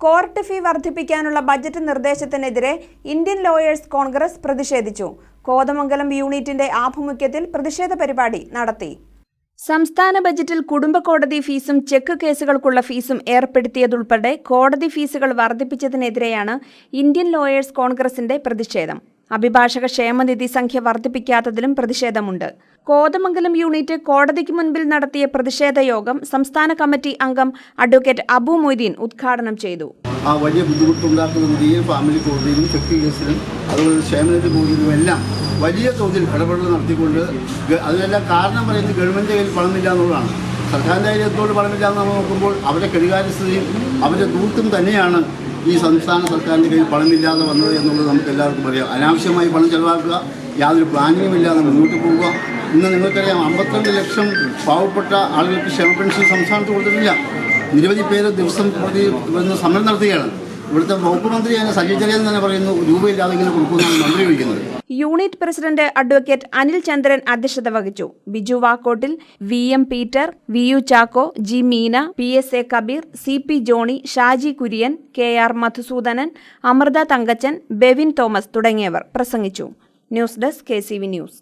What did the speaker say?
Court fee വർദ്ധിപ്പിക്കാനുള്ള budget നിർദ്ദേശത്തിനെതിരെ Indian lawyers Congress പ്രതിഷേധിച്ചു. കോതമംഗലം യൂണിറ്റിന്റെ ആഭിമുഖ്യത്തിൽ പ്രതിഷേധ പരിപാടി നടത്തി. സംസ്ഥാന ബജറ്റിൽ കുടുംബ കോടതി ഫീസും ചെക്ക് കേസുകൾക്കുള്ള ഫീസും ഏർപ്പെടുത്തിയതുൾപ്പെടെ കോടതി ഫീസുകൾ വർദ്ധിപ്പിച്ചതിനെതിരെയാണ് ഇന്ത്യൻ ലോയേഴ്സ് കോൺഗ്രസിന്റെ പ്രതിഷേധം. അഭിഭാഷക ക്ഷേമനിധി സംഖ്യ വർദ്ധിപ്പിക്കാത്തതിലും പ്രതിഷേധമുണ്ട്. കോതമംഗലം യൂണിറ്റ് കോടതിക്ക് മുൻപിൽ നടത്തിയ പ്രതിഷേധ യോഗം സംസ്ഥാന കമ്മിറ്റി അംഗം അഡ്വക്കേറ്റ് അബു മൊയ്തീൻ ഉദ്ഘാടനം ചെയ്തു. ആ വലിയ ബുദ്ധിമുട്ടുണ്ടാക്കുന്ന രീതിയിൽ ഫാമിലി കോടതിയിലും ചെക്ക് കേസിലും അതുപോലെ ക്ഷേമനിധി ബോർഡിലും എല്ലാം വലിയ തോതിൽ ഇടപെടൽ നടത്തിക്കൊണ്ട് അതിനെല്ലാം കാരണം പറയുന്നത് ഗവൺമെന്റ് കയ്യിൽ പണമില്ല എന്നുള്ളതാണ്. സർക്കാരിന്റെ കയ്യിലെത്തോട് പണമില്ല എന്ന് നമ്മൾ നോക്കുമ്പോൾ അവരുടെ കെടുകാര്യസ്ഥതയും അവരുടെ ദൂർത്തും തന്നെയാണ് ഈ സംസ്ഥാന സർക്കാരിന്റെ കയ്യിൽ പണമില്ലാതെ വന്നത് എന്നുള്ളത് നമുക്ക് എല്ലാവർക്കും അറിയാം. അനാവശ്യമായി പണം ചെലവാക്കുക യാതൊരു പ്ലാനിങ്ങും ഇല്ലാതെ മുന്നോട്ട് പോവുക ഇന്ന് നിങ്ങൾക്കറിയാം അമ്പത്തിരണ്ട് ലക്ഷം പാവപ്പെട്ട ആളുകൾക്ക് ക്ഷേമ പെൻഷൻ സംസ്ഥാനത്ത് കൊടുത്തിട്ടില്ല. നിരവധി പേര് ദിവസം പ്രതി സമരം നടത്തുകയാണ്. ഇവിടുത്തെ വകുപ്പ് മന്ത്രി തന്നെ പറയുന്നു രൂപയില്ലാതെ കൊടുക്കുമെന്നാണ് മന്ത്രി വിളിക്കുന്നത്. Unit president advocate Anil Chandran അധ്യക്ഷത വഹിച്ചു. Biju Vakkottil V M Peter V U Chacko G Meena P S A Kabeer C P Johny Shaji Kurian K R Madhusoodanan Amritha Thankachan Bevin Thomas തുടങ്ങിയവർ പ്രസംഗിച്ചു. News desk K news.